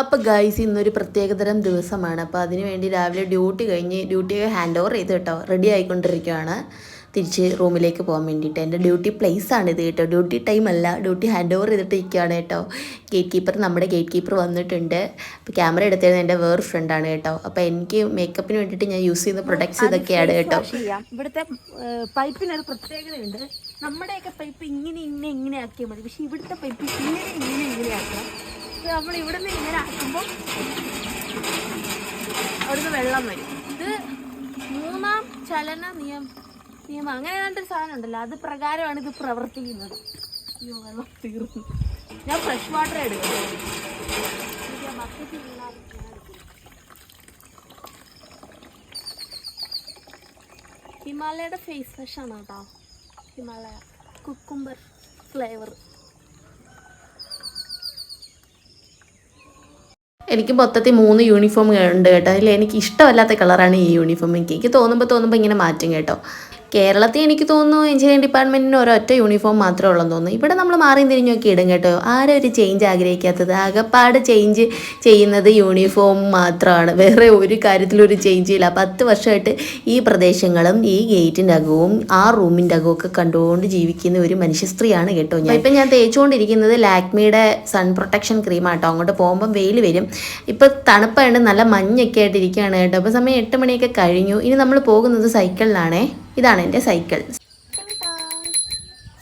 അപ്പോൾ ഗൈസ് ഇന്നൊരു പ്രത്യേകതരം ദിവസമാണ്. അപ്പോൾ അതിന് വേണ്ടി രാവിലെ ഡ്യൂട്ടി കഴിഞ്ഞ് ഡ്യൂട്ടി ഹാൻഡ് ഓവർ ചെയ്ത് കേട്ടോ. റെഡി ആയിക്കൊണ്ടിരിക്കുകയാണ് തിരിച്ച് റൂമിലേക്ക് പോകാൻ വേണ്ടിയിട്ട്. എന്റെ ഡ്യൂട്ടി പ്ലേസ് ആണ് ഇത് കേട്ടോ. ഡ്യൂട്ടി ടൈം അല്ല. ഡ്യൂട്ടി ഹാൻഡ് ഓവർ ചെയ്തിട്ട് ഇരിക്കുകയാണ് കേട്ടോ. ഗേറ്റ് കീപ്പർ നമ്മുടെ ഗേറ്റ് കീപ്പർ വന്നിട്ടുണ്ട്. അപ്പോൾ ക്യാമറ എടുത്തിരുന്നത് എന്റെ വേറെ ഫ്രണ്ടാണ് കേട്ടോ. അപ്പോൾ എനിക്ക് മേക്കപ്പിന് വേണ്ടിയിട്ട് ഞാൻ യൂസ് ചെയ്യുന്ന പ്രൊഡക്ട്സ് ഇതൊക്കെയാണ് കേട്ടോ. ഇവിടുത്തെ പൈപ്പിനൊരു പ്രത്യേകതയുണ്ട്. നമ്മുടെയൊക്കെ പൈപ്പ് ഇങ്ങനെ ഇങ്ങനെ ഇങ്ങനെ ആക്കിയാൽ മതി. പക്ഷേ ഇവിടുത്തെ പൈപ്പ് ഇങ്ങനെ ഇങ്ങനെ ഇങ്ങനെ അപ്പൊ നമ്മൾ ഇവിടുന്ന് ഇങ്ങനെ ആക്കുമ്പോൾ അവിടുന്ന് വെള്ളം വരും. ഇത് മൂന്നാം ചലന നിയമം നിയമം. അങ്ങനെ ഏതാണ്ട് സാധനം ഉണ്ടല്ലോ. അത് പ്രകാരമാണ് ഇത് പ്രവർത്തിക്കുന്നത്. അയ്യോ വെള്ളം തീർന്നു. ഞാൻ ഫ്രഷ് വാട്ടർ ഇല്ലാതെ ഹിമാലയയുടെ ഫേസ് വാഷാണ് കേട്ടോ ഹിമാലയ കുക്കുംബർ ഫ്ലേവർ എനിക്ക് മൊത്തത്തിൽ മൂന്ന് യൂണിഫോം ഉണ്ട് കേട്ടോ. അതിൽ എനിക്ക് ഇഷ്ടമല്ലാത്ത കളറാണ് ഈ യൂണിഫോം എനിക്ക് എനിക്ക് തോന്നുമ്പോൾ തോന്നുമ്പോൾ ഇങ്ങനെ മാറ്റും കേട്ടോ. കേരളത്തിൽ എനിക്ക് തോന്നുന്നു എഞ്ചിനീയറിംഗ് ഡിപ്പാർട്ട്മെന്റിന് ഒരൊറ്റ യൂണിഫോം മാത്രമേ ഉള്ളെന്ന് തോന്നുന്നു. ഇവിടെ നമ്മൾ മാറിയും തിരിഞ്ഞൊക്കെ ഇടും കേട്ടോ. ആരും ഒരു ചേഞ്ച് ആഗ്രഹിക്കാത്തത്? ആകപ്പാട് ചേഞ്ച് ചെയ്യുന്നത് യൂണിഫോം മാത്രമാണ്. വേറെ ഒരു കാര്യത്തിലും ഒരു ചേഞ്ച് ഇല്ല. പത്ത് വർഷമായിട്ട് ഈ പ്രദേശങ്ങളും ഈ ഗേറ്റിന്റെ അകവും ആ റൂമിന്റെ അകവും ഒക്കെ കണ്ടുകൊണ്ട് ജീവിക്കുന്ന ഒരു മനുഷ്യ സ്ത്രീയാണ് കേട്ടോ ഞാൻ. ഇപ്പം ഞാൻ തേച്ചുകൊണ്ടിരിക്കുന്നത് ലാക്മിയുടെ സൺ പ്രൊട്ടക്ഷൻ ക്രീമാട്ടോ അങ്ങോട്ട് പോകുമ്പം വെയിൽ വരും. ഇപ്പം തണുപ്പായിട്ട് നല്ല മഞ്ഞൊക്കെ ആയിട്ട് ഇരിക്കുകയാണ് കേട്ടോ. അപ്പോൾ സമയം എട്ട് മണിയൊക്കെ കഴിഞ്ഞു. ഇനി നമ്മൾ പോകുന്നത് സൈക്കിളിലാണേ ഇതാണ് എന്റെ സൈക്കിൾ.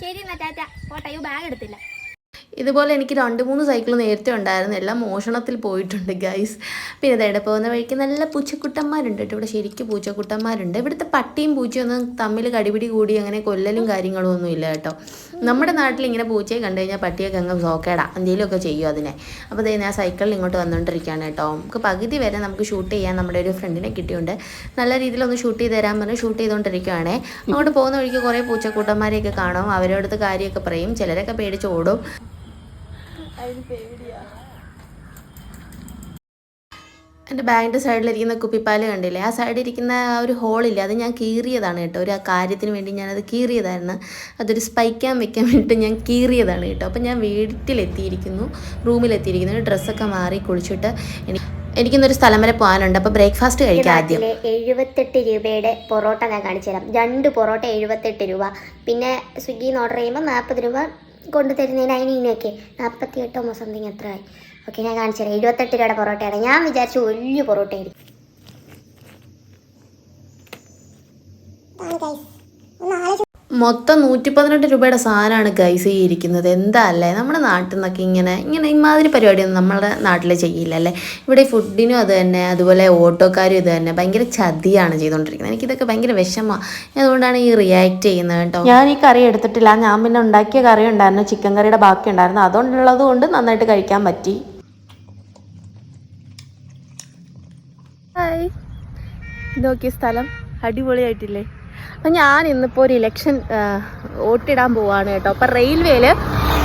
ശരി എന്നാ ടാറ്റ ബാഗ് എടുത്തില്ല. ഇതുപോലെ എനിക്ക് രണ്ട് മൂന്ന് സൈക്കിൾ നേരത്തെ ഉണ്ടായിരുന്നു. എല്ലാം മോഷണത്തിൽ പോയിട്ടുണ്ട് ഗൈസ് പിന്നെ ഇതേടെ പോകുന്ന വഴിക്ക് നല്ല പൂച്ചക്കുട്ടന്മാരുണ്ട് കേട്ടോ. ഇവിടെ ശരിക്കും പൂച്ചക്കുട്ടന്മാരുണ്ട്. ഇവിടുത്തെ പട്ടിയും പൂച്ചയൊന്നും തമ്മിൽ കടിപിടി കൂടി അങ്ങനെ കൊല്ലലും കാര്യങ്ങളും ഒന്നും ഇല്ല കേട്ടോ. നമ്മുടെ നാട്ടിൽ ഇങ്ങനെ പൂച്ചയെ കണ്ടു കഴിഞ്ഞാൽ പട്ടിയൊക്കെ അങ്ങ് സോക്കേടാ. എന്തെങ്കിലുമൊക്കെ ചെയ്യും അതിനെ. അപ്പോൾ ദേ ഞാൻ സൈക്കിളിൽ ഇങ്ങോട്ട് വന്നുകൊണ്ടിരിക്കുകയാണ് കേട്ടോ. നമുക്ക് പകുതി വരെ നമുക്ക് ഷൂട്ട് ചെയ്യാൻ നമ്മുടെ ഒരു ഫ്രണ്ടിനെ കിട്ടിയുണ്ട് നല്ല രീതിയിലൊന്ന് ഷൂട്ട് ചെയ്ത് തരാൻ പറഞ്ഞ് ഷൂട്ട് ചെയ്തുകൊണ്ടിരിക്കുകയാണേ അങ്ങോട്ട് പോകുന്ന വഴിക്ക് കുറേ പൂച്ചക്കൂട്ടന്മാരെയൊക്കെ കാണും. അവരോടത്ത് കാര്യമൊക്കെ പറയും. ചിലരൊക്കെ പേടിച്ച് ഓടും. അതിന് പേടിയാ. എന്റെ ബാഗിന്റെ സൈഡിലിരിക്കുന്ന കുപ്പിപ്പാൽ കണ്ടില്ലേ? ആ സൈഡിൽ ഇരിക്കുന്ന ആ ഒരു ഹോളില്ലേ അത് ഞാൻ കീറിയതാണ് കേട്ടോ. ഒരു ആ കാര്യത്തിന് വേണ്ടി ഞാനത് കീറിയതായിരുന്നു. അതൊരു സ്പൈക്കാൻ വെക്കാൻ വേണ്ടിയിട്ട് ഞാൻ കീറിയതാണ് കേട്ടോ. അപ്പം ഞാൻ വീട്ടിലെത്തിയിരിക്കുന്നു റൂമിലെത്തിയിരിക്കുന്നു. ഡ്രസ്സൊക്കെ മാറി കുളിച്ചിട്ട് എനിക്ക് എനിക്കിന്നൊരു സ്ഥലം വരെ പോകാനുണ്ട്. അപ്പോൾ ബ്രേക്ക്ഫാസ്റ്റ് കഴിക്കാം ആദ്യം. എഴുപത്തെട്ട് രൂപയുടെ പൊറോട്ട ഞാൻ കാണിച്ചു തരാം. രണ്ട് പൊറോട്ട എഴുപത്തെട്ട് രൂപ. പിന്നെ സ്വിഗ്ഗിന്ന് ഓർഡർ ചെയ്യുമ്പോൾ നാൽപ്പത് രൂപ കൊണ്ടു തരുന്നതിന് അതിന് ഇതിനൊക്കെ നാൽപ്പത്തി എട്ടോ സംതിങ് എത്ര ആയി ഓക്കെ ഞാൻ കാണിച്ചു തരാം എഴുപത്തെട്ട് രൂപയുടെ പൊറോട്ടയാണ്. ഞാൻ വിചാരിച്ചു വലിയ പൊറോട്ട മൊത്തം നൂറ്റി പതിനെട്ട് രൂപയുടെ സാധനമാണ് ഗൈസ് ഈ ഇരിക്കുന്നത്. എന്താ അല്ലേ? നമ്മുടെ നാട്ടിൽ നിന്നൊക്കെ ഇങ്ങനെ ഇങ്ങനെ ഇമാതിരി പരിപാടിയൊന്നും നമ്മുടെ നാട്ടിൽ ചെയ്യില്ല അല്ലേ? ഇവിടെ ഫുഡിനും അത് തന്നെ അതുപോലെ ഓട്ടോക്കാരും ഇത് തന്നെ. ഭയങ്കര ചതിയാണ് ചെയ്തുകൊണ്ടിരിക്കുന്നത് എനിക്കിതൊക്കെ ഭയങ്കര വിഷമമാണ് അതുകൊണ്ടാണ് ഈ റിയാക്ട് ചെയ്യുന്നത് കേട്ടോ. ഞാൻ ഈ കറി എടുത്തിട്ടില്ല. ഞാൻ പിന്നെ ഉണ്ടാക്കിയ കറി ഉണ്ടായിരുന്നു. ചിക്കൻ കറിയുടെ ബാക്കി ഉണ്ടായിരുന്നു. അതുകൊണ്ടുള്ളത് കൊണ്ട് നന്നായിട്ട് കഴിക്കാൻ പറ്റി. ഹായ് നോക്കിയ സ്ഥലം അടിപൊളിയായിട്ടില്ലേ? അപ്പം ഞാൻ ഇന്നിപ്പോൾ ഒരു ഇലക്ഷൻ വോട്ടിടാൻ പോവാണ് കേട്ടോ. അപ്പം റെയിൽവേയിൽ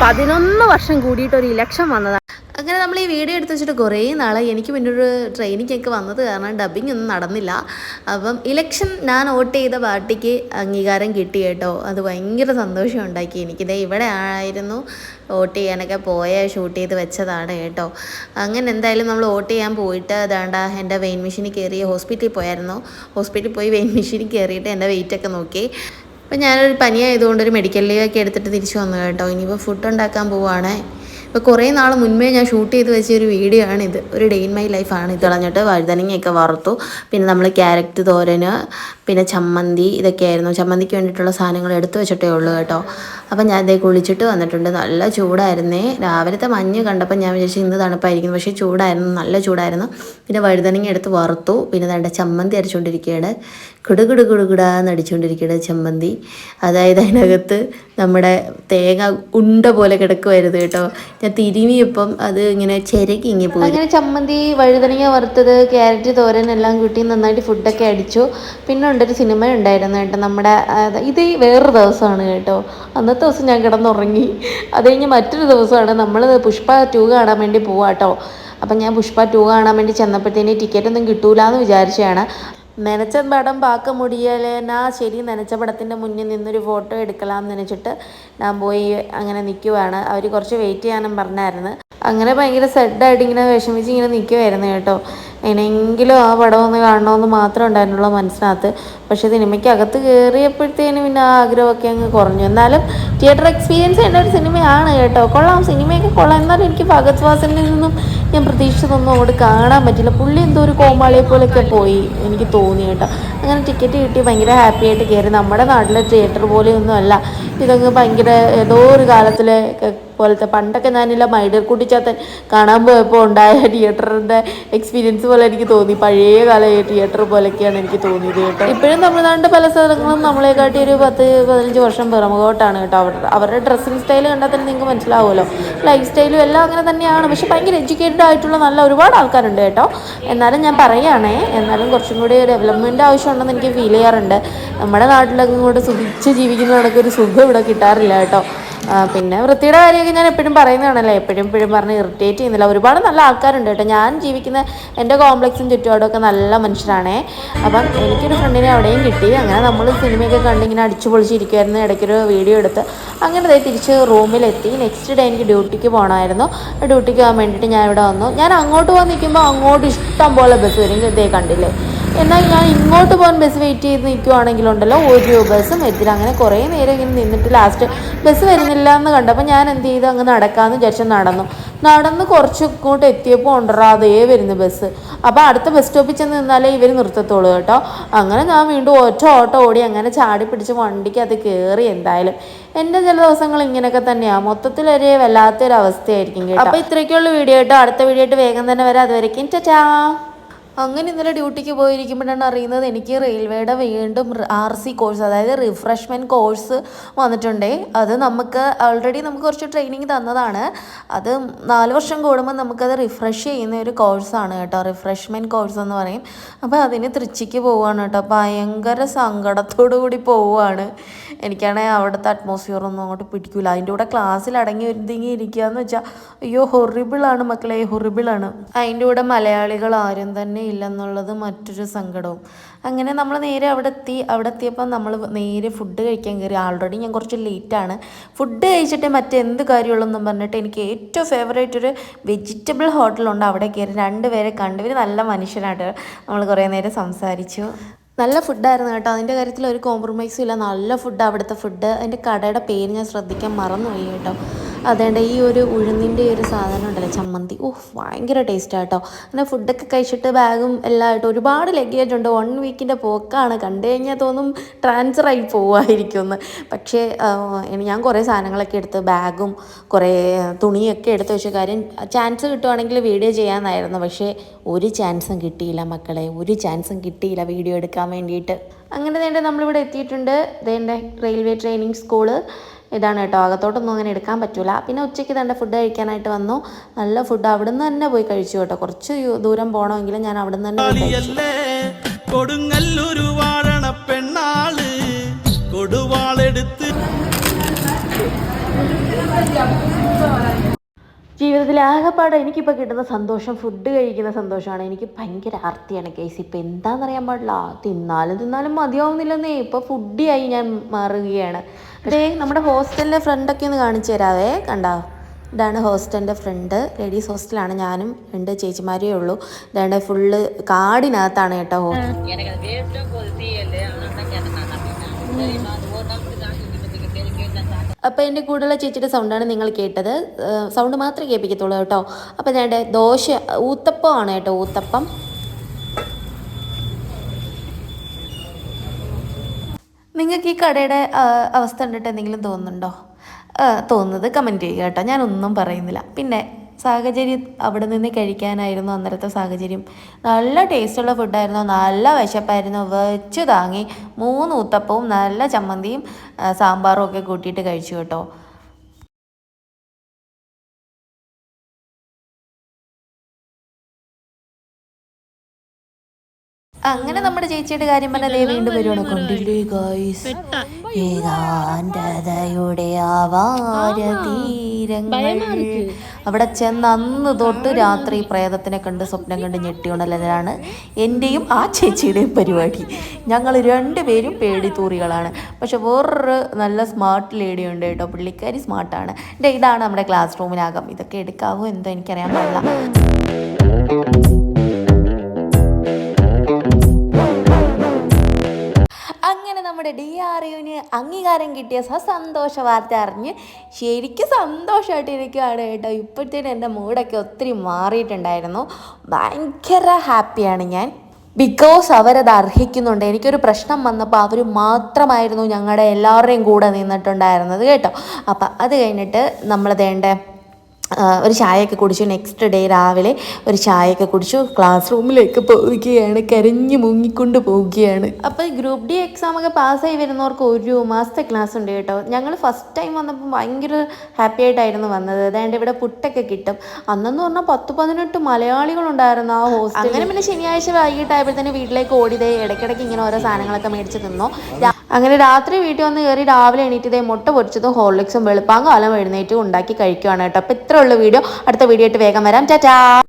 പതിനൊന്ന് വർഷം കൂടിയിട്ട് ഒരു ഇലക്ഷൻ വന്നതാണ് അങ്ങനെ നമ്മൾ ഈ വീഡിയോ എടുത്ത് വെച്ചിട്ട് കുറേ നാളെ എനിക്ക് പിന്നെ ഒരു ട്രെയിനിങ് ഒക്കെ വന്നത് കാരണം ഡബിങ് ഒന്നും നടന്നില്ല. അപ്പം ഇലക്ഷൻ ഞാൻ വോട്ട് ചെയ്ത പാർട്ടിക്ക് അംഗീകാരം കിട്ടി കേട്ടോ. അത് ഭയങ്കര സന്തോഷം ഉണ്ടാക്കി. എനിക്കിത് ഇവിടെ ആയിരുന്നു വോട്ട് ചെയ്യാനൊക്കെ പോയ ഷൂട്ട് ചെയ്ത് വെച്ചതാണ് കേട്ടോ. അങ്ങനെ എന്തായാലും നമ്മൾ വോട്ട് ചെയ്യാൻ പോയിട്ട് അതാണ്ട എന്റെ വെയിൻ മെഷീനിൽ കയറി ഹോസ്പിറ്റലിൽ പോയായിരുന്നു. ഹോസ്പിറ്റലിൽ പോയി വെയിൻ മെഷീനിൽ കയറിയിട്ട് എന്റെ വെയിറ്റൊക്കെ നോക്കി. അപ്പം ഞാനൊരു പനിയായതുകൊണ്ട് ഒരു മെഡിക്കൽ ലീവൊക്കെ എടുത്തിട്ട് തിരിച്ചു വന്നു കേട്ടോ. ഇനിയിപ്പോൾ ഫുഡ് ഉണ്ടാക്കാൻ പോവുകയാണ് ഇപ്പോൾ കുറേ നാൾ മുൻപേ ഞാൻ ഷൂട്ട് ചെയ്ത് വെച്ച ഒരു വീഡിയോ ആണിത്. ഒരു ഡേ ഇൻ മൈ ലൈഫാണ് ഇത് കളഞ്ഞിട്ട് വഴുതനങ്ങയൊക്കെ വറുത്തു. പിന്നെ നമ്മൾ ക്യാരറ്റ് തോരന് പിന്നെ ചമ്മന്തി ഇതൊക്കെയായിരുന്നു. ചമ്മന്തിക്ക് വേണ്ടിയിട്ടുള്ള സാധനങ്ങൾ എടുത്തു വെച്ചിട്ടേ ഉള്ളൂ കേട്ടോ. അപ്പം ഞാൻ ഇതേ കുളിച്ചിട്ട് വന്നിട്ടുണ്ട്. നല്ല ചൂടായിരുന്നേ. രാവിലത്തെ മഞ്ഞ് കണ്ടപ്പോൾ ഞാൻ വിചാരിച്ചു ഇന്ന് തണുപ്പായിരിക്കും പക്ഷേ ചൂടായിരുന്നു. നല്ല ചൂടായിരുന്നു. പിന്നെ വഴുതനങ്ങ എടുത്ത് വറുത്തു. പിന്നെ നല്ല ചമ്മന്തി അരച്ചുകൊണ്ടിരിക്കുകയാണ് കിടുകിട് കിടുകിടാന്ന് അടിച്ചുകൊണ്ടിരിക്കുകയാണ് ചമ്മന്തി. അതായത് അതിനകത്ത് നമ്മുടെ തേങ്ങ ഉണ്ട പോലെ കിടക്കുമായിരുന്നു കേട്ടോ. ഞാൻ തിരുമിയപ്പം അത് ഇങ്ങനെ ചിരക്കി ഇങ്ങനെ പോയി. അങ്ങനെ ചമ്മന്തി വഴുതനങ്ങ വറുത്തത് ക്യാരറ്റ് തോരൻ എല്ലാം കൂട്ടി നന്നായിട്ട് ഫുഡൊക്കെ അടിച്ചു. പിന്നെ ഉണ്ടൊരു സിനിമ ഉണ്ടായിരുന്നു കേട്ടോ. നമ്മുടെ ഇത് വേറൊരു ദിവസമാണ് കേട്ടോ. അന്നത്തെ ദിവസം ഞാൻ കിടന്നുറങ്ങി. അത് കഴിഞ്ഞ് മറ്റൊരു ദിവസമാണ് നമ്മൾ പുഷ്പ ടു കാണാൻ വേണ്ടി പോവാട്ടോ അപ്പം ഞാൻ പുഷ്പ ടു കാണാൻ വേണ്ടി ചെന്നപ്പോഴത്തേന് ടിക്കറ്റ് ഒന്നും കിട്ടൂല എന്ന് വിചാരിച്ചതാണ്. നനച്ച പടം പാക്ക മുടിയലേനാ ശരി നനച്ച പടത്തിന്റെ മുന്നിൽ നിന്നൊരു ഫോട്ടോ എടുക്കലാം എന്ന് നനച്ചിട്ട് ഞാൻ പോയി അങ്ങനെ നിൽക്കുവാണ് അവർ കുറച്ച് വെയിറ്റ് ചെയ്യാനും പറഞ്ഞായിരുന്നു. അങ്ങനെ ഭയങ്കര സെഡായിട്ട് ഇങ്ങനെ വിഷമിച്ച് ഇങ്ങനെ നിൽക്കുമായിരുന്നു കേട്ടോ. എങ്ങനെയെങ്കിലും ആ പടം ഒന്ന് കാണണമെന്ന് മാത്രം ഉണ്ടായിരുന്നുള്ളൂ മനസ്സിനകത്ത്. പക്ഷേ സിനിമയ്ക്ക് അകത്ത് കയറിയപ്പോഴത്തേനും പിന്നെ ആ ആഗ്രഹമൊക്കെ അങ്ങ് കുറഞ്ഞു. എന്നാലും തിയേറ്റർ എക്സ്പീരിയൻസ് ചെയ്യേണ്ട ഒരു സിനിമയാണ് കേട്ടോ. കൊള്ളാം സിനിമയൊക്കെ കൊള്ളാം. എന്നാലും എനിക്ക് ഭഗത് വാസനിൽ നിന്നും ഞാൻ പ്രതീക്ഷിച്ചതൊന്നും അങ്ങോട്ട് കാണാൻ പറ്റില്ല. പുള്ളി എന്തോ ഒരു കോമാളിയെ പോലെയൊക്കെ പോയി എനിക്ക് തോന്നി കേട്ടോ. അങ്ങനെ ടിക്കറ്റ് കിട്ടി ഭയങ്കര ഹാപ്പി ആയിട്ട് കയറി. നമ്മുടെ നാട്ടിലെ തിയേറ്റർ പോലെയൊന്നും അല്ല ഇതങ്ങ് ഭയങ്കര ഏതോ ഒരു കാലത്തിലെ പോലത്തെ പണ്ടൊക്കെ ഞാനില്ല മൈഡർ കുട്ടിച്ചാത്തൻ കാണാൻ പോയപ്പോൾ ഉണ്ടായ തിയേറ്ററിന്റെ എക്സ്പീരിയൻസ് പോലെ എനിക്ക് തോന്നി. പഴയ കാല തിയേറ്റർ പോലെയൊക്കെയാണ് എനിക്ക് തോന്നിയത് കേട്ടോ. ഇപ്പോഴും തമിഴ്നാടിന്റെ പല സ്ഥലങ്ങളും നമ്മളെക്കാട്ടി ഒരു പത്ത് പതിനഞ്ച് വർഷം പിറമുഖോട്ടാണ് കേട്ടോ. അവരുടെ അവരുടെ ഡ്രസ്സിങ് സ്റ്റൈൽ കണ്ടാൽ തന്നെ നിങ്ങൾക്ക് മനസ്സിലാവുമല്ലോ. ലൈഫ് സ്റ്റൈലും എല്ലാം അങ്ങനെ തന്നെയാണ്. പക്ഷെ ഭയങ്കര എഡ്യൂക്കേറ്റഡ് ആയിട്ടുള്ള നല്ല ഒരുപാട് ആൾക്കാരുണ്ട് കേട്ടോ. എന്നാലും ഞാൻ പറയുകയാണേ എന്നാലും കുറച്ചും കൂടി ഡെവലപ്മെന്റ് ആവശ്യമുണ്ടെന്ന് എനിക്ക് ഫീൽ ചെയ്യാറുണ്ട്. നമ്മുടെ നാട്ടിലൊക്കെ ഇങ്ങോട്ട് സുഖിച്ച് ജീവിക്കുന്ന ഒരു സുഖം ഇവിടെ കിട്ടാറില്ല കേട്ടോ. പിന്നെ വൃത്തിയുടെ കാര്യമൊക്കെ ഞാൻ എപ്പോഴും പറയുന്നതാണല്ലോ. എപ്പോഴും എപ്പോഴും പറഞ്ഞ് ഇറിറ്റേറ്റ് ചെയ്യുന്നില്ല. ഒരുപാട് നല്ല ആൾക്കാരുണ്ട് കേട്ടോ. ഞാൻ ജീവിക്കുന്ന എന്റെ കോംപ്ലക്സും ചുറ്റുപാടുമൊക്കെ നല്ല മനുഷ്യരാണേ. അപ്പം എനിക്കൊരു ഫ്രണ്ടിനെ അവിടെയും കിട്ടി. അങ്ങനെ നമ്മൾ സിനിമയൊക്കെ കണ്ട് ഇങ്ങനെ അടിച്ചു പൊളിച്ചിരിക്കുമായിരുന്നു ഇടയ്ക്കൊരു വീഡിയോ എടുത്ത് അങ്ങനെ തിരിച്ച് റൂമിലെത്തി. നെക്സ്റ്റ് ഡേ എനിക്ക് ഡ്യൂട്ടിക്ക് പോകണമായിരുന്നു ഡ്യൂട്ടിക്ക് പോകാൻ വേണ്ടിയിട്ട് ഞാൻ ഇവിടെ വന്നു. ഞാൻ അങ്ങോട്ട് പോകാൻ നിൽക്കുമ്പോൾ അങ്ങോട്ട് ഇഷ്ടം പോലെ ബസ് വരും. ഇതേ കണ്ടില്ലേ? എന്നാൽ ഞാൻ ഇങ്ങോട്ട് പോകാൻ ബസ് വെയിറ്റ് ചെയ്ത് നിൽക്കുവാണെങ്കിലുണ്ടല്ലോ ഒരു ബസ്സും എത്തില്ല. അങ്ങനെ കുറേ നേരം ഇങ്ങനെ നിന്നിട്ട് ലാസ്റ്റ് ബസ് വരുന്നില്ല എന്ന് കണ്ടപ്പോൾ ഞാൻ എന്ത് ചെയ്തു? അങ്ങ് നടക്കാമെന്ന് വിചാരിച്ച് നടന്നു. നടന്ന് കുറച്ച് ഇങ്ങോട്ട് എത്തിയപ്പോൾ ഉണ്ടറാ അതേ വരുന്നു ബസ് അപ്പോൾ അടുത്ത ബസ് സ്റ്റോപ്പിൽ ചെന്ന് നിന്നാലേ ഇവർ നിർത്തത്തുള്ളൂ കേട്ടോ. അങ്ങനെ ഞാൻ വീണ്ടും ഒറ്റ ഓട്ടോ ഓടി അങ്ങനെ ചാടി പിടിച്ച് വണ്ടിക്ക് അത് കയറി എന്തായാലും. എന്റെ ചില ദിവസങ്ങൾ ഇങ്ങനെയൊക്കെ തന്നെയാണ് മൊത്തത്തിലൊരു വല്ലാത്തൊരു അവസ്ഥയായിരിക്കും കേട്ടോ. അപ്പോൾ ഇത്രയൊക്കെയുള്ള വീഡിയോ കേട്ടോ. അടുത്ത വീഡിയോ ആയിട്ട് വേഗം തന്നെ വരാം. അതുവരേക്കും ചാ അങ്ങനെ ഇന്നലെ ഡ്യൂട്ടിക്ക് പോയിരിക്കുമ്പോഴാണ് അറിയുന്നത് എനിക്ക് റെയിൽവേയുടെ വീണ്ടും ആർ സി കോഴ്സ് അതായത് റിഫ്രഷ്മെന്റ് കോഴ്സ് വന്നിട്ടുണ്ടേ. അത് നമുക്ക് ഓൾറെഡി നമുക്ക് കുറച്ച് ട്രെയിനിങ് തന്നതാണ്. അത് നാല് വർഷം കൂടുമ്പോൾ നമുക്കത് റിഫ്രഷ് ചെയ്യുന്ന ഒരു കോഴ്സാണ് കേട്ടോ. റിഫ്രഷ്മെന്റ് കോഴ്സ് എന്ന് പറയും. അപ്പോൾ അതിന് തൃച്ചിക്ക് പോവുകയാണ് കേട്ടോ. ഭയങ്കര സങ്കടത്തോടു കൂടി പോവുകയാണ്. എനിക്കാണെങ്കിൽ അവിടുത്തെ അറ്റ്മോസ്ഫിയർ ഒന്നും അങ്ങോട്ട് പിടിക്കില്ല അതിന്റെ കൂടെ ക്ലാസ്സിൽ അടങ്ങി വരുന്നെങ്കിൽ ഇരിക്കുക എന്ന് വെച്ചാൽ അയ്യോ ഹൊറിബിളാണ് മക്കളെ ഹൊറിബിളാണ് അതിന്റെ കൂടെ മലയാളികൾ ആരും തന്നെ ഇല്ലെന്നുള്ളത് മറ്റൊരു സങ്കടവും. അങ്ങനെ നമ്മൾ നേരെ അവിടെ എത്തി അവിടെ എത്തിയപ്പോൾ നമ്മൾ നേരെ ഫുഡ് കഴിക്കാൻ കയറി ആൾറെഡി ഞാൻ കുറച്ച് ലേറ്റാണ് ഫുഡ് കഴിച്ചിട്ട് മറ്റെന്ത് കാര്യമുള്ളെന്നും പറഞ്ഞിട്ട് എനിക്ക് ഏറ്റവും ഫേവറേറ്റ് ഒരു വെജിറ്റബിൾ ഹോട്ടലുണ്ട് അവിടെ കയറി രണ്ടുപേരെ കണ്ടു. ഇവർ നല്ല മനുഷ്യനായിട്ട് നമ്മൾ കുറേ നേരം സംസാരിച്ചു. നല്ല ഫുഡായിരുന്നു കേട്ടോ. അതിന്റെ കാര്യത്തിൽ ഒരു കോംപ്രമൈസും ഇല്ല. നല്ല ഫുഡ് അവിടുത്തെ ഫുഡ് അതിന്റെ കടയുടെ പേര് ഞാൻ ശ്രദ്ധിക്കാൻ മറന്നുപോയി കേട്ടോ. അതേണ്ട ഈ ഒരു ഉഴുന്നിന്റെ ഒരു സാധനം ഉണ്ടല്ലോ ചമ്മന്തി. ഓഹ് ഭയങ്കര ടേസ്റ്റാണ് കേട്ടോ അങ്ങനെ ഫുഡൊക്കെ കഴിച്ചിട്ട് ബാഗും എല്ലാം ആയിട്ട് ഒരുപാട് ലഗേജ് ഉണ്ട്. വൺ വീക്കിന്റെ പോക്കാണ്. കണ്ടു കഴിഞ്ഞാൽ തോന്നും പോവായിരിക്കും എന്ന് പക്ഷേ ഞാൻ കുറേ സാധനങ്ങളൊക്കെ എടുത്ത് ബാഗും കുറേ തുണിയൊക്കെ എടുത്ത് വെച്ച കാര്യം ചാൻസ് കിട്ടുവാണെങ്കിൽ വീഡിയോ ചെയ്യാമെന്നായിരുന്നു പക്ഷേ ഒരു ചാൻസും കിട്ടിയില്ല മക്കളെ. ഒരു ചാൻസും കിട്ടിയില്ല വീഡിയോ എടുക്കാൻ വേണ്ടിയിട്ട്. അങ്ങനെ തന്നെ നമ്മളിവിടെ എത്തിയിട്ടുണ്ട്. ഇതേന്റെ റെയിൽവേ ട്രെയിനിങ് സ്കൂൾ ഇതാണ് കേട്ടോ. അകത്തോട്ടൊന്നും അങ്ങനെ എടുക്കാൻ പറ്റൂല. പിന്നെ ഉച്ചയ്ക്ക് തന്നെ ഫുഡ് കഴിക്കാനായിട്ട് വന്നു. നല്ല ഫുഡ് അവിടെ നിന്ന് തന്നെ പോയി കഴിച്ചു കേട്ടോ. കുറച്ച് ദൂരം പോകണമെങ്കിലും ഞാൻ അവിടെ നിന്ന് തന്നെ കൊടുവാളെടുത്ത് ജീവിതത്തിൽ ആകെപ്പാടെ എനിക്കിപ്പോൾ കിട്ടുന്ന സന്തോഷം ഫുഡ് കഴിക്കുന്ന സന്തോഷമാണ്. എനിക്ക് ഭയങ്കര ആർത്തിയാണ് കേസ്. ഇപ്പം എന്താണെന്നറിയാൻ പാടില്ല. തിന്നാലും തിന്നാലും മതിയാവുന്നില്ലെന്നേ. ഇപ്പോൾ ഫുഡിയായി ഞാൻ മാറുകയാണ്. അതേ നമ്മുടെ ഹോസ്റ്റലിലെ ഫ്രണ്ടൊക്കെ ഒന്ന് കാണിച്ചു തരാവേ. കണ്ടോ? ഇതാണ് ഹോസ്റ്റലിന്റെ ഫ്രണ്ട് ലേഡീസ് ഹോസ്റ്റലാണ് ഞാനും രണ്ട് ചേച്ചിമാരേ ഉള്ളൂ. ഇതാണ്ട് ഫുള്ള് കാടിനകത്താണ് കേട്ടോ ഹോസ്റ്റൽ. അപ്പോൾ എന്റെ കൂടെയുള്ള ചേച്ചിയുടെ സൗണ്ടാണ് നിങ്ങൾ കേട്ടത്. സൗണ്ട് മാത്രമേ കേൾപ്പിക്കത്തുള്ളൂ കേട്ടോ. അപ്പോൾ ഞാൻ ദോശ ഊത്തപ്പമാണ് കേട്ടോ ഊത്തപ്പം. നിങ്ങൾക്ക് ഈ കടയുടെ അവസ്ഥ കണ്ടിട്ട് എന്തെങ്കിലും തോന്നുന്നുണ്ടോ? തോന്നുന്നത് കമന്റ് ചെയ്യുക കേട്ടോ. ഞാനൊന്നും പറയുന്നില്ല. പിന്നെ സാഹചര്യം അവിടെ നിന്ന് കഴിക്കാനായിരുന്നു അന്നേരത്തെ സാഹചര്യം. നല്ല ടേസ്റ്റുള്ള ഫുഡായിരുന്നു. നല്ല വിശപ്പായിരുന്നു. വെച്ച് താങ്ങി മൂന്ന് ഊത്തപ്പവും നല്ല ചമ്മന്തിയും സാമ്പാറും ഒക്കെ കൂട്ടിയിട്ട് കഴിച്ചു കേട്ടോ. അങ്ങനെ നമ്മുടെ ചേച്ചിയുടെ കാര്യം പറഞ്ഞാൽ വീണ്ടും വരുവാണ്. കൊണ്ടില്ലേ ഗായ്സ് ഏകാന്തതയുടെ ആവാര തീരങ്ങൾ. അവിടെ ചെന്ന് അന്ന് തൊട്ട് രാത്രി പ്രേതത്തിനെ കണ്ട് സ്വപ്നം കണ്ട് ഞെട്ടിയുണ്ടല്ലാണ് എന്റെയും ആ ചേച്ചിയുടെയും പരിപാടി. ഞങ്ങൾ രണ്ടുപേരും പേടിത്തൂറികളാണ്. പക്ഷെ വേറൊരു നല്ല സ്മാർട്ട് ലേഡി ഉണ്ട് കേട്ടോ. പുള്ളിക്കാരി സ്മാർട്ടാണ് ഇതാണ് നമ്മുടെ ക്ലാസ് റൂമിനകം ഇതൊക്കെ എടുക്കാവോ എന്തോ എനിക്കറിയാൻ പാടില്ല. അംഗീകാരം കിട്ടിയ സന്തോഷ വാർത്ത അറിഞ്ഞ് ശരിക്കും സന്തോഷമായിട്ട് ഇരിക്കുകയാണ് കേട്ടോ. ഇപ്പോഴത്തേനും എന്റെ മൂഡൊക്കെ ഒത്തിരി മാറിയിട്ടുണ്ടായിരുന്നു. ഭയങ്കര ഹാപ്പിയാണ് ഞാൻ. ബിക്കോസ് അവരത് അർഹിക്കുന്നുണ്ട്. എനിക്കൊരു പ്രശ്നം വന്നപ്പോൾ അവർ മാത്രമായിരുന്നു ഞങ്ങളുടെ എല്ലാവരുടെയും കൂടെ നിന്നിട്ടുണ്ടായിരുന്നത് കേട്ടോ. അപ്പം അത് കഴിഞ്ഞിട്ട് നമ്മൾ വേണ്ട ഒരു ചായയൊക്കെ കുടിച്ചു. നെക്സ്റ്റ് ഡേ രാവിലെ ഒരു ചായയൊക്കെ കുടിച്ചു. ക്ലാസ് റൂമിലേക്ക് പോവുകയാണ്. കരഞ്ഞു മുങ്ങിക്കൊണ്ട് പോവുകയാണ്. അപ്പോൾ ഗ്രൂപ്പ് ഡി എക്സാം ഒക്കെ പാസ്സായി വരുന്നവർക്ക് ഒരു മാസത്തെ ക്ലാസ് ഉണ്ട് കേട്ടോ. ഞങ്ങൾ ഫസ്റ്റ് ടൈം വന്നപ്പോൾ ഭയങ്കര ഹാപ്പി ആയിട്ടായിരുന്നു വന്നത്. അതായത് ഇവിടെ പുട്ടൊക്കെ കിട്ടും. അന്നെന്ന് പറഞ്ഞാൽ പത്ത് പതിനെട്ട് മലയാളികളുണ്ടായിരുന്നു ആ ഹോസ്റ്റൽ അങ്ങനെ പിന്നെ ശനിയാഴ്ച വൈകിട്ടായപ്പോഴത്തേന് വീട്ടിലേക്ക് ഓടിയതേ ഇടയ്ക്കിടയ്ക്ക് ഇങ്ങനെ ഓരോ സാധനങ്ങളൊക്കെ മേടിച്ച് തിന്നു. അങ്ങനെ രാത്രി വീട്ടിൽ വന്ന് കയറി രാവിലെ എണീറ്റ് ഇതേ മുട്ട പൊരിച്ചതും ഹോർലിക്സും വെളുപ്പാങ്കാലം എഴുന്നേറ്റും ഉണ്ടാക്കി കഴിക്കുകയാണ് കേട്ടോ. അപ്പോൾ ഇത്രയുള്ള വീഡിയോ. അടുത്ത വീഡിയോ ആയിട്ട് വേഗം വരാം. ടാറ്റാ.